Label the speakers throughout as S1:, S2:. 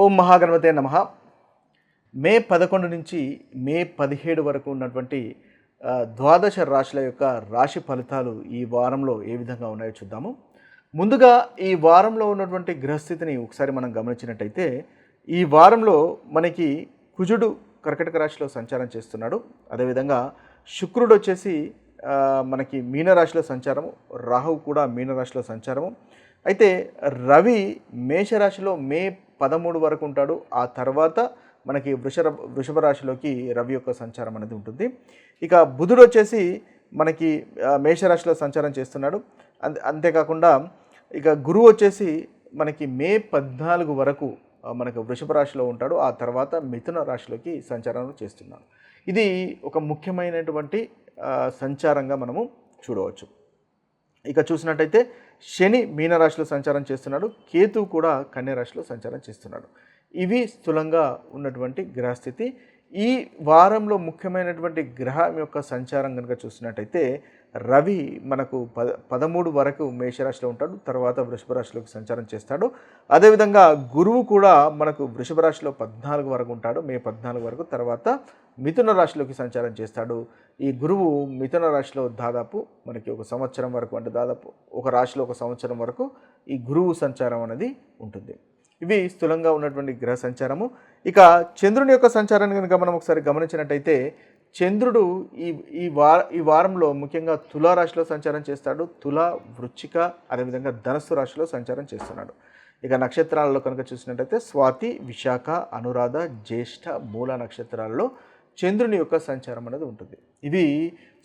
S1: ఓం మహాగణపతే నమ. మే పదకొండు నుంచి మే పదిహేడు వరకు ఉన్నటువంటి ద్వాదశ రాశుల యొక్క రాశి ఫలితాలు ఈ వారంలో ఏ విధంగా ఉన్నాయో చూద్దాము. ముందుగా ఈ వారంలో ఉన్నటువంటి గ్రహస్థితిని ఒకసారి మనం గమనించినట్టయితే ఈ వారంలో మనకి కుజుడు కర్కటక రాశిలో సంచారం చేస్తున్నాడు. అదేవిధంగా శుక్రుడు వచ్చేసి మనకి మీనరాశిలో సంచారము రాహువు కూడా మీనరాశిలో సంచారము. అయితే రవి మేషరాశిలో మే పదమూడు వరకు ఉంటాడు. ఆ తర్వాత మనకి వృషభ వృషభ రాశిలోకి రవి యొక్క సంచారం అనేది ఉంటుంది. ఇక బుధుడు వచ్చేసి మనకి మేషరాశిలో సంచారం చేస్తున్నాడు. అంతే అంతేకాకుండా ఇక గురువు వచ్చేసి మనకి మే పద్నాలుగు వరకు మనకు వృషభ రాశిలో ఉంటాడు. ఆ తర్వాత మిథున రాశిలోకి సంచారం చేస్తున్నాడు. ఇది ఒక ముఖ్యమైనటువంటి సంచారంగా మనము చూడవచ్చు. ఇక చూసినట్టయితే శని మీనరాశిలో సంచారం చేస్తున్నాడు. కేతు కూడా కన్యరాశిలో సంచారం చేస్తున్నాడు. ఇవి స్థూలంగా ఉన్నటువంటి గ్రహస్థితి. ఈ వారంలో ముఖ్యమైనటువంటి గ్రహం యొక్క సంచారం కనుక చూసినట్టయితే రవి మనకు పద పదమూడు వరకు మేషరాశిలో ఉంటాడు తర్వాత వృషభ రాశిలోకి సంచారం చేస్తాడు. అదేవిధంగా గురువు కూడా మనకు వృషభ రాశిలో పద్నాలుగు వరకు ఉంటాడు మే పద్నాలుగు వరకు. తర్వాత మిథున రాశిలోకి సంచారం చేస్తాడు. ఈ గురువు మిథున రాశిలో దాదాపు మనకి ఒక సంవత్సరం వరకు అంటే దాదాపు ఒక రాశిలో ఒక సంవత్సరం వరకు ఈ గురువు సంచారం అనేది ఉంటుంది. ఇవి స్థూలంగా ఉన్నటువంటి గ్రహ సంచారము. ఇక చంద్రుని యొక్క సంచారాన్ని కనుక మనం ఒకసారి గమనించినట్టయితే చంద్రుడు ఈ ఈ వార ఈ వారంలో ముఖ్యంగా తులా రాశిలో సంచారం చేస్తాడు. తుల వృచ్చిక అదేవిధంగా ధనస్సు రాశిలో సంచారం చేస్తున్నాడు. ఇక నక్షత్రాలలో కనుక చూసినట్టయితే స్వాతి విశాఖ అనురాధ జ్యేష్ఠ మూల నక్షత్రాలలో చంద్రుని యొక్క సంచారం అనేది ఉంటుంది. ఇవి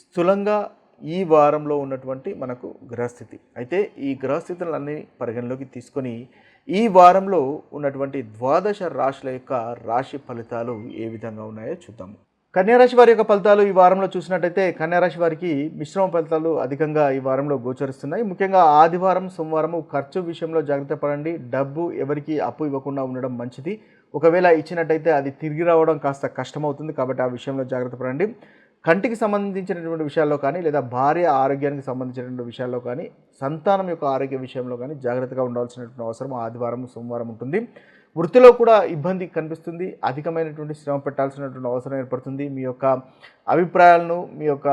S1: స్థూలంగా ఈ వారంలో ఉన్నటువంటి మనకు గ్రహస్థితి. అయితే ఈ గ్రహస్థితులన్నీ పరిగణలోకి తీసుకొని ఈ వారంలో ఉన్నటువంటి ద్వాదశ రాశుల యొక్క రాశి ఫలితాలు ఏ విధంగా ఉన్నాయో చూద్దాము. కన్యారాశి వారి యొక్క ఫలితాలు ఈ వారంలో చూసినట్టయితే కన్యారాశి వారికి మిశ్రమ ఫలితాలు అధికంగా ఈ వారంలో గోచరిస్తున్నాయి. ముఖ్యంగా ఆదివారం సోమవారం ఖర్చు విషయంలో జాగ్రత్త పడండి. డబ్బు ఎవరికి అప్పు ఇవ్వకుండా ఉండడం మంచిది. ఒకవేళ ఇచ్చినట్టయితే అది తిరిగి రావడం కాస్త కష్టమవుతుంది కాబట్టి ఆ విషయంలో జాగ్రత్త పడండి. కంటికి సంబంధించినటువంటి విషయాల్లో కానీ లేదా భార్య ఆరోగ్యానికి సంబంధించినటువంటి విషయాల్లో కానీ సంతానం యొక్క ఆరోగ్య విషయంలో కానీ జాగ్రత్తగా ఉండాల్సినటువంటి అవసరం ఆదివారం సోమవారం ఉంటుంది. వృత్తిలో కూడా ఇబ్బంది కనిపిస్తుంది. అధికమైనటువంటి శ్రమ పెట్టాల్సినటువంటి అవసరం ఏర్పడుతుంది. మీ యొక్క అభిప్రాయాలను మీ యొక్క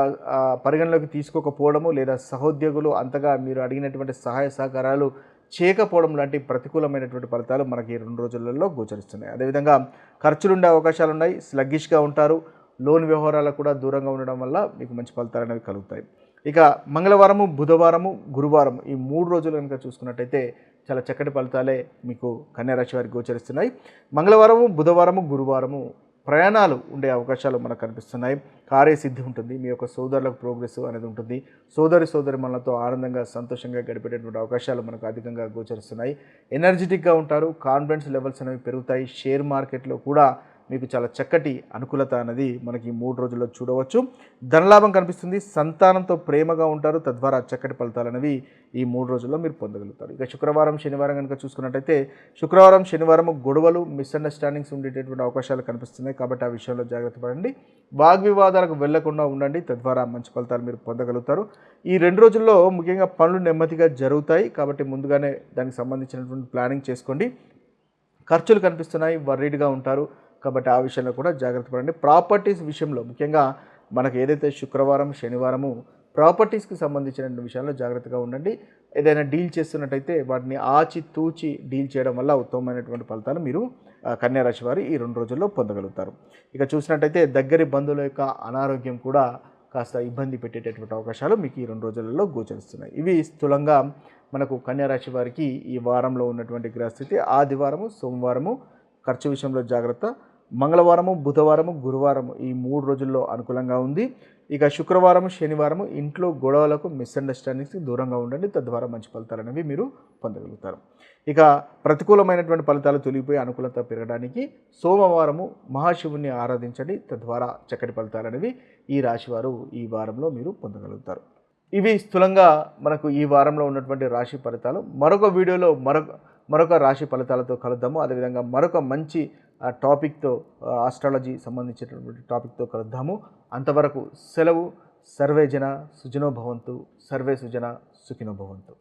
S1: పరిగణలోకి తీసుకోకపోవడము లేదా సహోద్యోగులు అంతగా మీరు అడిగినటువంటి సహాయ సహకారాలు చేయకపోవడం లాంటి ప్రతికూలమైనటువంటి ఫలితాలు మనకి రెండు రోజులలో గోచరిస్తున్నాయి. అదేవిధంగా ఖర్చులు ఉండే అవకాశాలు ఉన్నాయి స్లగ్గిష్గా ఉంటారు. లోన్ వ్యవహారాలకు కూడా దూరంగా ఉండడం వల్ల మీకు మంచి ఫలితాలు అనేవి కలుగుతాయి. ఇక మంగళవారము బుధవారము గురువారం ఈ మూడు రోజులు కనుక చూసుకున్నట్టయితే చాలా చక్కటి ఫలితాలే మీకు కన్యారాశి వారికి గోచరిస్తున్నాయి. మంగళవారము బుధవారము గురువారము ప్రయాణాలు ఉండే అవకాశాలు మనకు కనిపిస్తున్నాయి. కార్యసిద్ధి ఉంటుంది. మీ యొక్క సోదరులకు ప్రోగ్రెస్ అనేది ఉంటుంది. సోదరి సోదరి మనలతో ఆనందంగా సంతోషంగా గడిపేటటువంటి అవకాశాలు మనకు అధికంగా గోచరిస్తున్నాయి. ఎనర్జెటిక్గా ఉంటారు. కాన్ఫిడెన్స్ లెవెల్స్ అనేవి పెరుగుతాయి. షేర్ మార్కెట్లో కూడా మీకు చాలా చక్కటి అనుకూలత అనేది మనకి మూడు రోజుల్లో చూడవచ్చు. ధనలాభం కనిపిస్తుంది సంతానంతో ప్రేమగా ఉంటారు తద్వారా చక్కటి ఫలితాలు అనేవి ఈ మూడు రోజుల్లో మీరు పొందగలుగుతారు. ఇక శుక్రవారం శనివారం కనుక చూసుకున్నట్టయితే శుక్రవారం శనివారం గొడవలు మిస్అండర్స్టాండింగ్స్ ఉండేటటువంటి అవకాశాలు కనిపిస్తున్నాయి కాబట్టి ఆ విషయంలో జాగ్రత్త పడండి. వాగ్వివాదాలకు వెళ్ళకుండా ఉండండి తద్వారా మంచి ఫలితాలు మీరు పొందగలుగుతారు. ఈ రెండు రోజుల్లో ముఖ్యంగా పనులు నెమ్మదిగా జరుగుతాయి కాబట్టి ముందుగానే దానికి సంబంధించినటువంటి ప్లానింగ్ చేసుకోండి. ఖర్చులు కనిపిస్తున్నాయి వర్రీడ్గా ఉంటారు కాబట్టి ఆ విషయంలో కూడా జాగ్రత్త పడండి. ప్రాపర్టీస్ విషయంలో ముఖ్యంగా మనకు ఏదైతే శుక్రవారం శనివారము ప్రాపర్టీస్కి సంబంధించిన విషయాల్లో జాగ్రత్తగా ఉండండి. ఏదైనా డీల్ చేస్తున్నట్టయితే వాటిని ఆచి తూచి డీల్ చేయడం వల్ల ఉత్తమమైనటువంటి ఫలితాలు మీరు కన్యారాశి వారు ఈ రెండు రోజుల్లో పొందగలుగుతారు. ఇక చూసినట్టయితే దగ్గరి బంధువుల యొక్క అనారోగ్యం కూడా కాస్త ఇబ్బంది పెట్టేటటువంటి అవకాశాలు మీకు ఈ రెండు రోజులలో గోచరిస్తున్నాయి. ఇవి స్థూలంగా మనకు కన్యారాశి వారికి ఈ వారంలో ఉన్నటువంటి గ్రహస్థితి ఆదివారము సోమవారము ఖర్చు విషయంలో జాగ్రత్త మంగళవారము బుధవారము గురువారము ఈ మూడు రోజుల్లో అనుకూలంగా ఉంది. ఇక శుక్రవారం శనివారం ఇంట్లో గొడవలకు మిస్అండర్స్టాండింగ్స్కి దూరంగా ఉండండి. తద్వారా మంచి ఫలితాలు అనేవి మీరు పొందగలుగుతారు. ఇక ప్రతికూలమైనటువంటి ఫలితాలు తొలగిపోయి అనుకూలత పెరగడానికి సోమవారము మహాశివుని ఆరాధించండి. తద్వారా చక్కటి ఫలితాలు అనేవి ఈ రాశివారు ఈ వారంలో మీరు పొందగలుగుతారు. ఇవి స్థూలంగా మనకు ఈ వారంలో ఉన్నటువంటి రాశి ఫలితాలు. మరొక వీడియోలో మరొక మరొక రాశి ఫలితాలతో కలుద్దాము. అదేవిధంగా మరొక మంచి టాపిక్తో ఆస్ట్రాలజీ సంబంధించినటువంటి టాపిక్తో కలుద్దాము. అంతవరకు సెలవు. సర్వే జన సుజనో భవంతు. సర్వే సుజన సుఖినో భవంతు.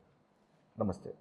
S1: నమస్తే.